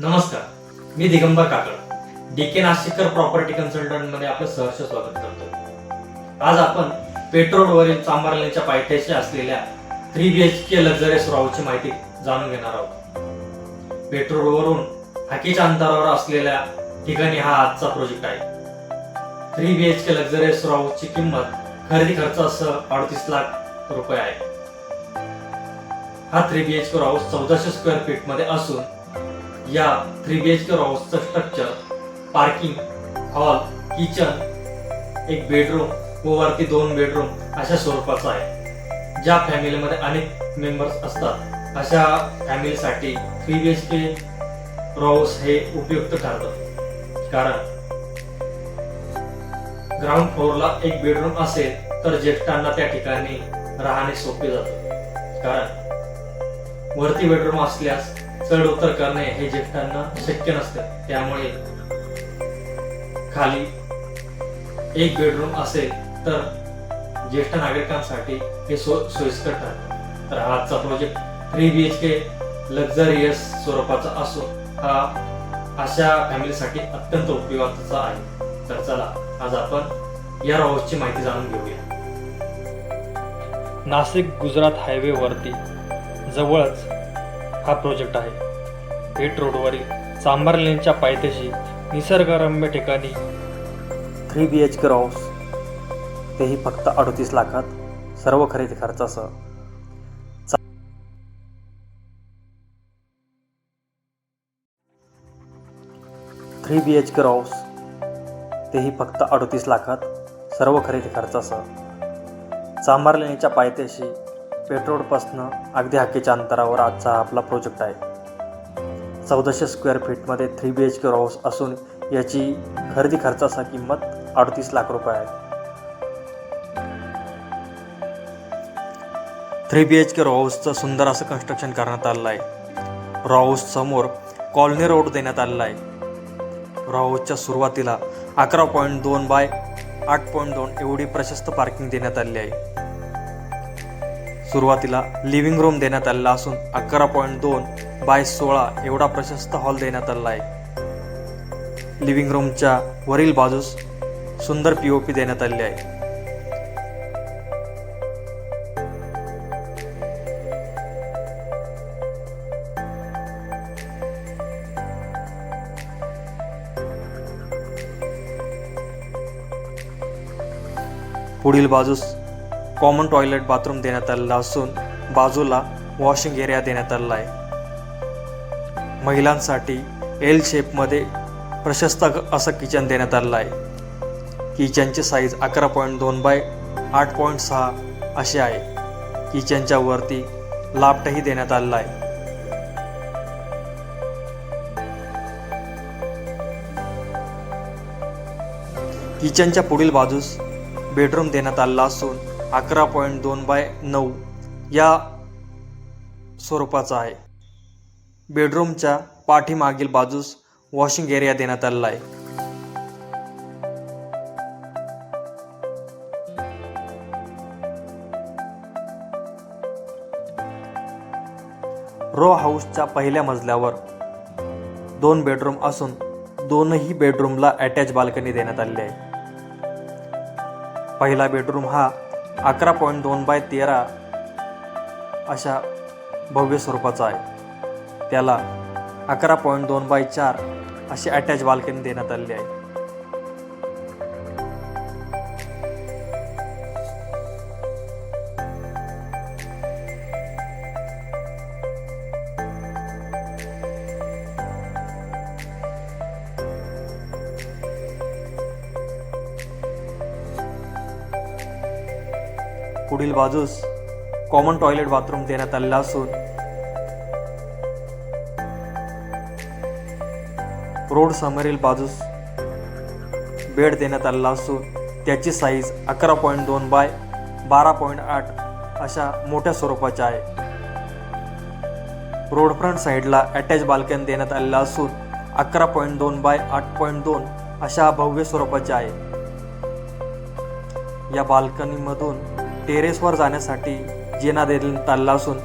नमस्कार मी दिगंबर काकड डी के नाशिककर प्रॉपर्टी कन्सल्टंटमध्ये आपलं सहर्ष स्वागत करतो आज आपण पेट्रोलवरील चांभारलेच्या पायथ्याशी असलेल्या three B H K luxurious राऊची माहिती जाणून घेणार आहोत. पेट्रोलवरून हाकीच्या अंतरावर असलेल्या ठिकाणी हा आजचा प्रोजेक्ट आहे. Three B H K luxurious राऊची किंमत खरेदी खर्चासह अडतीस लाख रुपये आहे. हा three B H K house चौदाशे स्क्वेअर फीटमध्ये असून या थ्री बी एच के हाऊसचं स्ट्रक्चर पार्किंग हॉल किचन एक बेडरूम व वरती दोन बेडरूम अशा स्वरूपाचं आहे. ज्या फॅमिलीमध्ये अनेक मेंबर्स असतात अशा फॅमिलीसाठी three B H K house हे उपयुक्त ठरतं. कारण ग्राउंड फ्लोअरला एक बेडरूम असेल तर ज्येष्ठांना त्या ठिकाणी राहणे सोपे जातं. कारण वरती बेडरूम असल्यास चढ उतर करणे हे ज्येष्ठांना शक्य नसते. त्यामुळे खाली एक बेडरूम असेल तर ज्येष्ठ नागरिकांसाठी हे सो सोयीस्कर ठरतं. तर आजचा project three B H K luxurious स्वरूपाचा असून हा अशा फॅमिलीसाठी अत्यंत उपयोगाचा आहे. तर चला आज आपण या हाऊसची माहिती जाणून घेऊया. नाशिक गुजरात हायवे वरती जवळच हा प्रोजेक्ट आहे. पेट रोडवरील चांभार लेनच्या पायथ्याशी निसर्गरम्य ठिकाणी three B H K house तेही फक्त अडतीस लाखात सर्व खरेदी खर्चासह. Three B H K house तेही फक्त अडतीस लाखात सर्व खरेदी खर्चासह. चांभारलेणीच्या पायथ्याशी पेट्रोडपासनं अगदी हाकेच्या अंतरावर आजचा हा आपला प्रोजेक्ट आहे. चौदाशे square फीटमध्ये three B H K house असून याची खरेदी खर्चाचा किंमत अडतीस लाख रुपये आहे. थ्री बी एच के हाऊसचं सुंदर असं कन्स्ट्रक्शन करण्यात आलेलं आहे. हाऊस समोर कॉलनी रोड देण्यात आलेला आहे. हाऊसच्या सुरुवातीला अकरा पॉईंट दोन बाय आठ पॉईंट दोन एवढी प्रशस्त पार्किंग देण्यात आली आहे. सुरुवातीला लिव्हिंग रूम देण्यात आलेला असून अकरा पॉईंट दोन बाय सोळा एवढा प्रशस्त हॉल देण्यात आलेला आहे. लिव्हिंग रूमच्या वरील बाजूस सुंदर पी ओ पी देण्यात आलेली आहे. पुढील बाजूस कॉमन टॉयलेट बाथरूम देण्यात आलेला असून बाजूला वॉशिंग एरिया देण्यात आलेला आहे. महिलांसाठी एल शेपमध्ये प्रशस्त असं किचन देण्यात आलेलं आहे. किचनची साईज अकरा पॉईंट दोन बाय आठ पॉईंट सहा अशी आहे. किचनच्या वरती लाफ्टही देण्यात आलेला आहे. किचनच्या पुढील बाजूस बेडरूम देण्यात आलेला असून अकरा पॉईंट दोन बाय नऊ या स्वरूपाचा आहे. बेडरूमच्या पाठीमागील बाजूस वॉशिंग एरिया देण्यात आलेला आहे. रो हाऊसच्या पहिल्या मजल्यावर दोन बेडरूम असून दोनही बेडरूमला अटॅच बाल्कनी देण्यात आलेली आहे. पहिला बेडरूम हा अकरा पॉईंट दोन बाय तेरा अशा भव्य स्वरूपाचा आहे. त्याला अकरा पॉईंट दोन बाय चार अशी अटॅच बाल्कनी देण्यात आलेली आहे. पुढील बाजूस कॉमन टॉयलेट बाथरूम देण्यात आलेला असून रोड समोरील बाजूस बेड देण्यात आलेला असून त्याची साईज अकरा पॉईंट दोन बाय बारा पॉईंट आठ अशा मोठ्या स्वरूपाची आहे. रोड फ्रंट साईडला अटॅच बाल्कनी देण्यात आलेला असून अकरा पॉईंट दोन बाय आठ पॉईंट दोन अशा भव्य स्वरूपाची आहे. या बाल्कनीमधून टेरेसवर जाण्यासाठी जिना देण्यात आलेला असून